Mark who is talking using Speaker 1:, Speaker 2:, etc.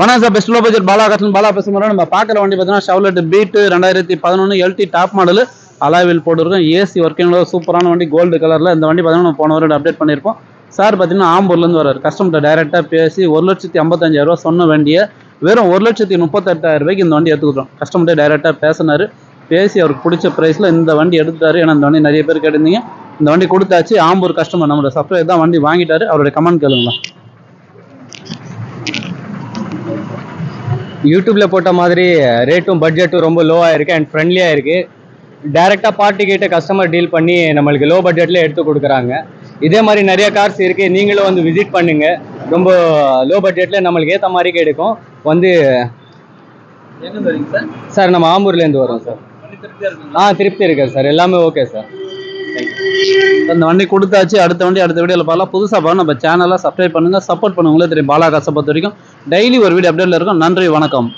Speaker 1: வணக்கம் sir best low budget Bala கட்டன் பாலா பேசுகிறோம் நம்ம பார்க்குற வண்டி பார்த்தீங்கன்னா ஷவுலெட் பீட்டு ரெண்டாயிரத்தி பதினொன்று எல்டி டாப் மாடல் அலாவில் போட்டிருக்கோம். ஏசி ஒர்க்கிங்கோட சூப்பரான வண்டி கோல்டு கலரில் இந்த வண்டி பார்த்தீங்கன்னா நம்ம போன வருடம் அப்டேட் பண்ணியிருப்போம் சார் பார்த்தீங்கன்னா ஆம்பூர்லேருந்து வர்றாரு. கஸ்டமர்கிட்ட டேரெக்டாக பேசி ஒரு லட்சத்தி ஐம்பத்தஞ்சாயிரம் ரூபா சொன்ன வண்டியை வெறும் ஒரு லட்சத்தி முப்பத்தெட்டாயிரம் ரூபாய்க்கு இந்த வண்டி எடுத்துக்கிட்டோம். கஸ்டமர்கிட்ட டேரெக்டாக பேசினார். பேசி அவருக்கு பிடிச்ச ப்ரைஸில் இந்த வண்டி எடுத்துட்டாரு. ஏன்னா இந்த வண்டி நிறைய பேர் கேட்டிருந்தீங்க. இந்த வண்டி கொடுத்தாச்சு. ஆம்பூர் கஸ்டமர் நம்மளோட சப்ளை தான் வண்டி வாங்கிட்டாரு. அவருடைய கமெண்ட் கேளுங்களா
Speaker 2: யூடியூப்ல போட்ட மாதிரி ரேட்டும் பட்ஜெட்டும் ரொம்ப லோவாக இருக்கு அண்ட் ஃப்ரெண்ட்லியாக இருக்கு. டைரெக்டாக பார்ட்டி கிட்ட கஸ்டமர் டீல் பண்ணி நம்மளுக்கு லோ பட்ஜெட்ல எடுத்து கொடுக்குறாங்க. இதே மாதிரி நிறைய கார்ஸ் இருக்கு. நீங்களும் வந்து விசிட் பண்ணுங்க. ரொம்ப லோ பட்ஜெட்ல நம்மளுக்கு ஏற்ற மாதிரி கிடைக்கும் வந்து
Speaker 1: சார்?
Speaker 2: சார் நம்ம ஆம்பூர்லேருந்து வரோம் சார். ஆ திருப்தி இருக்கு சார். எல்லாமே ஓகே சார்.
Speaker 1: அந்த வண்டி கொடுத்தாச்சு. அடுத்த வண்டி அடுத்த வீடியோவில் பார்க்கலாம். புதுசாக பார்க்க நம்ம சேனலை சப்ஸ்கிரைப் பண்ணுங்க. சப்போர்ட் பண்ணுங்க. உங்களுக்கு தெரியும். பாலா காசை பொறுத்த வரைக்கும் டெய்லி ஒரு வீடியோ அப்டேட்ல இருக்கும். நன்றி வணக்கம்.